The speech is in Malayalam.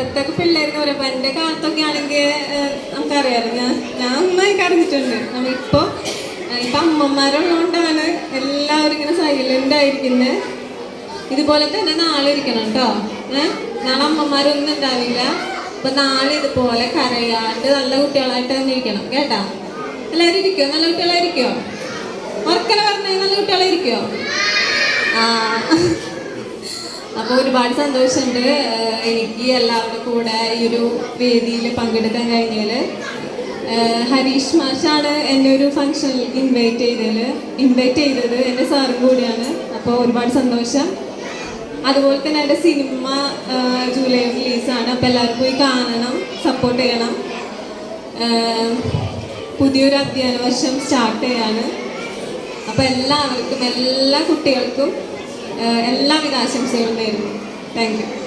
എന്റെ കാലത്തൊക്കെ ആണെങ്കിൽ നമുക്കറിയാലോ ഞാൻ ഞാൻ നന്നായി കറിഞ്ഞിട്ടുണ്ട് നമ്മളിപ്പോൾ ഇപ്പം അമ്മമാരുള്ളതുകൊണ്ടാണ് എല്ലാവരും ഇങ്ങനെ സൈലന്റ് ആയിരിക്കുന്നത് ഇതുപോലെ തന്നെ നാളെ ഇരിക്കണം കേട്ടോ ഏഹ് നാളെ അമ്മമാരൊന്നും ഉണ്ടാവില്ല. അപ്പൊ നാളെ ഇതുപോലെ കരയാണ്ട് നല്ല കുട്ടികളായിട്ട് തന്നെ ഇരിക്കണം. കേട്ടാ? എല്ലാവരും ഇരിക്കോ? നല്ല കുട്ടികളായിരിക്കോ? ഉറക്കല പറഞ്ഞ? നല്ല കുട്ടികളായിരിക്കോ? ആ. അപ്പോൾ ഒരുപാട് സന്തോഷമുണ്ട്. എനിക്ക് എല്ലാവരുടെ കൂടെ ഈ ഒരു വേദിയിൽ പങ്കെടുക്കാൻ കഴിഞ്ഞതിൽ ഹരീഷ് മാഷാണ് എന്നെ ഒരു ഫംഗ്ഷനിൽ ഇൻവൈറ്റ് ചെയ്തത് ഇൻവൈറ്റ് ചെയ്തത് എന്റെ സാറും കൂടിയാണ്. അപ്പോൾ ഒരുപാട് സന്തോഷം. അതുപോലെ തന്നെ എന്റെ സിനിമ ജൂലൈ റിലീസാണ് അപ്പോൾ എല്ലാവരും പോയി കാണണം സപ്പോർട്ട് ചെയ്യണം. പുതിയൊരു അധ്യയന വർഷം സ്റ്റാർട്ട് ചെയ്യാണ്. അപ്പോൾ എല്ലാവർക്കും എല്ലാ കുട്ടികൾക്കും എല്ലാവിധ ആശംസകളും നേരുന്നു താങ്ക് യു.